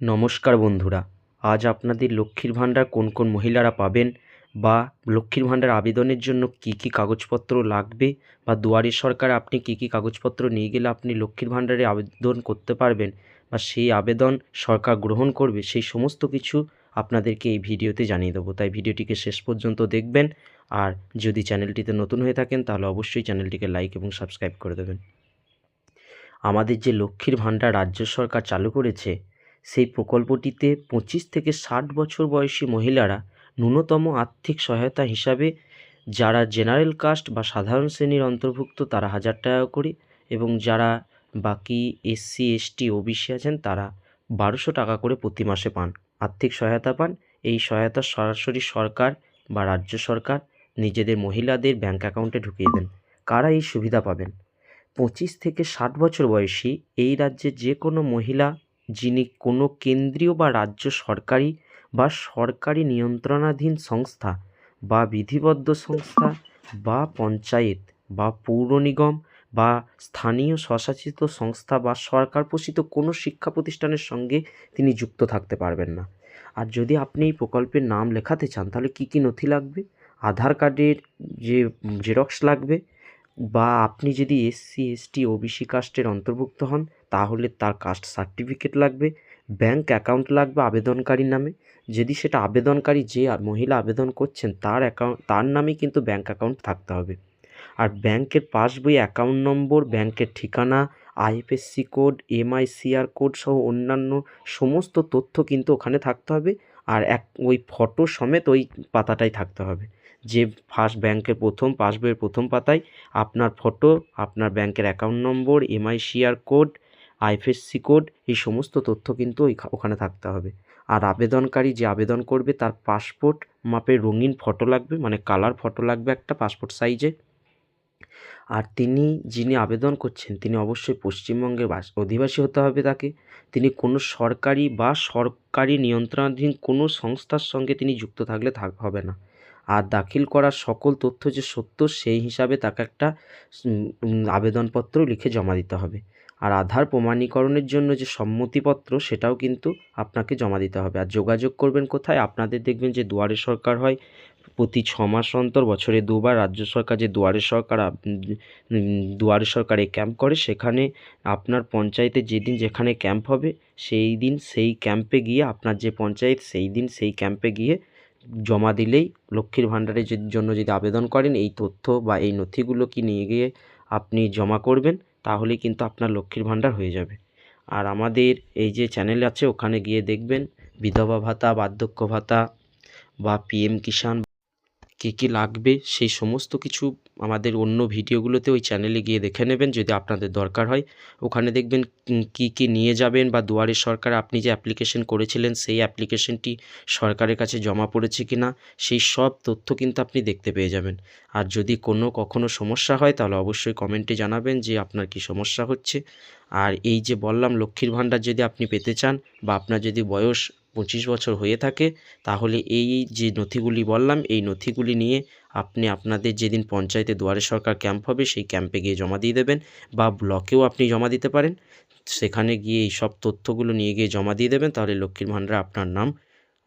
নমস্কার বন্ধুরা, আজ আপনাদের লক্ষ্মীর ভাণ্ডার কোন কোন মহিলারা পাবেন বা লক্ষ্মীর ভাণ্ডার আবেদনের জন্য কী কী কাগজপত্র লাগবে বা দুয়ারে সরকার আপনি কী কী কাগজপত্র নিয়ে গেলে আপনি লক্ষ্মীর ভাণ্ডারে আবেদন করতে পারবেন বা সেই আবেদন সরকার গ্রহণ করবে সেই সমস্ত কিছু আপনাদেরকে এই ভিডিওতে জানিয়ে দেবো। তাই ভিডিওটিকে শেষ পর্যন্ত দেখবেন আর যদি চ্যানেলটিতে নতুন হয়ে থাকেন তাহলে অবশ্যই চ্যানেলটিকে লাইক এবং সাবস্ক্রাইব করে দেবেন। আমাদের যে লক্ষ্মীর ভাণ্ডার রাজ্য সরকার চালু করেছে সেই প্রকল্পটিতে পঁচিশ থেকে ষাট বছর বয়সী মহিলারা ন্যূনতম আর্থিক সহায়তা হিসাবে, যারা জেনারেল কাস্ট বা সাধারণ শ্রেণির অন্তর্ভুক্ত তারা হাজার টাকা করে এবং যারা বাকি এসসি এসটি ওবিসি আছেন তারা বারোশো টাকা করে প্রতি মাসে পান। আর্থিক সহায়তা পান। এই সহায়তা সরাসরি সরকার বা রাজ্য সরকার নিজেদের মহিলাদের ব্যাঙ্ক অ্যাকাউন্টে ঢুকিয়ে দেন। কারা এই সুবিধা পাবেন? পঁচিশ থেকে ষাট বছর বয়সী এই রাজ্যে যে কোনো মহিলা যিনি কোনো কেন্দ্রীয় বা রাজ্য সরকারি বা সরকারি নিয়ন্ত্রণাধীন সংস্থা বা বিধিবদ্ধ সংস্থা বা পঞ্চায়েত বা পৌর নিগম বা স্থানীয় স্বশাসিত সংস্থা বা সরকার পোষিত কোনো শিক্ষা প্রতিষ্ঠানের সঙ্গে তিনি যুক্ত থাকতে পারবেন না। আর যদি আপনি এই প্রকল্পের নাম লেখাতে চান, তাহলে কী কী নথি লাগবে? আধার কার্ডের যে জেরক্স লাগবে বা আপনি যদি এসসি, এসটি, ওবিসি কাস্টের অন্তর্ভুক্ত হন, তাহলে তার কাস্ট সার্টিফিকেট লাগবে ব্যাঙ্ক অ্যাকাউন্ট লাগবে আবেদনকারীর নামে। যদি সেটা আবেদনকারী যে মহিলা আবেদন করছেন, তার অ্যাকাউন্ট তার নামেই কিন্তু ব্যাঙ্ক অ্যাকাউন্ট থাকতে হবে। আর ব্যাঙ্কের পাসবই অ্যাকাউন্ট নম্বর, ব্যাংকের ঠিকানা, আইএফএসসি কোড, এমআইসিআর কোড সহ অন্যান্য সমস্ত তথ্য কিন্তু ওখানে থাকতে হবে। আর এক, ওই ফটো সমেত ওই পাতাটাই থাকতে হবে। যে ফার্স্ট ব্যাংকের প্রথম পাসবইয়ের প্রথম পাতায় আপনার ফটো, আপনার ব্যাংকের account number MICR code, IFSC code, এই সমস্ত তথ্য কিন্তু ওখানে থাকতে হবে। আর আবেদনকারী যে আবেদন করবে তার পাসপোর্ট মাপের রঙিন ফটো লাগবে মানে কালার ফটো লাগবে একটা পাসপোর্ট সাইজে। আর তিনি যিনি আবেদন করছেন, তিনি অবশ্যই পশ্চিমবঙ্গের বাস, অধিবাসী হতে হবে তাকে। তিনি কোনো সরকারি বা সরকারি নিয়ন্ত্রণাধীন কোনো সংস্থার সঙ্গে তিনি যুক্ত থাকলে থাক, হবে না। আর দাখিল করার সকল তথ্য যে সত্য, সেই হিসাবে তাকে একটা আবেদনপত্র লিখে জমা দিতে হবে। আর আধার প্রমাণীকরণের জন্য যে সম্মতিপত্র, সেটাও কিন্তু আপনাকে জমা দিতে হবে। আর যোগাযোগ করবেন কোথায়? আপনাদের দেখবেন যে দুয়ারে সরকার হয়, প্রতি ছ মাস অন্তর, বছরে দুবার রাজ্য সরকার যে দুয়ারে সরকার দুয়ারে সরকার ক্যাম্প করে, সেখানে আপনার পঞ্চায়েতে যেদিন যেখানে ক্যাম্প হবে, সেই দিন সেই ক্যাম্পে গিয়ে, আপনার যে পঞ্চায়েত, সেই দিন সেই ক্যাম্পে গিয়ে জমা দিলেই লক্ষ্মীর ভাণ্ডারের জন্য যদি আবেদন করেন, এই তথ্য বা এই নথিগুলো কি নিয়ে গিয়ে আপনি জমা করবেন তাহলে কিন্তু আপনার লক্ষ্মীর ভাণ্ডার হয়ে যাবে। আর আমাদের এই যে চ্যানেল আছে, ওখানে গিয়ে দেখবেন বিধবা ভাতা, বার্ধক্য ভাতা বা পিএম কিষাণ কী কী লাগবে, সেই সমস্ত কিছু আমাদের অন্য ভিডিওগুলোতে ওই চ্যানেলে গিয়ে দেখে নেবেন যদি আপনাদের দরকার হয়। ওখানে দেখবেন কী কী নিয়ে যাবেন বা দুয়ারে সরকার আপনি যে অ্যাপ্লিকেশন করেছিলেন, সেই অ্যাপ্লিকেশনটি সরকারের কাছে জমা পড়েছে কি না সেই সব তথ্য কিন্তু আপনি দেখতে পেয়ে যাবেন। আর যদি কোনো কখনো সমস্যা হয়, তাহলে অবশ্যই কমেন্টে জানাবেন যে আপনার কি সমস্যা হচ্ছে। আর এই যে বললাম, লক্ষ্মীর ভাণ্ডার যদি আপনি পেতে চান বা আপনার যদি বয়স পঁচিশ বছর হয়ে থাকে, তাহলে এই যে নথিগুলি বললাম, এই নথিগুলি নিয়ে আপনি আপনাদের যেদিন পঞ্চায়েতে দুয়ারে সরকার ক্যাম্প হবে, সেই ক্যাম্পে গিয়ে জমা দিয়ে দেবেন বা ব্লকেও আপনি জমা দিতে পারেন। সেখানে গিয়ে এই সব তথ্যগুলো নিয়ে গিয়ে জমা দিয়ে দেবেন, তাহলে লক্ষ্মীর ভাণ্ডারে আপনার নাম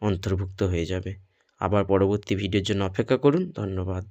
অন্তর্ভুক্ত হয়ে যাবে। আবার পরবর্তী ভিডিওর জন্য অপেক্ষা করুন, ধন্যবাদ।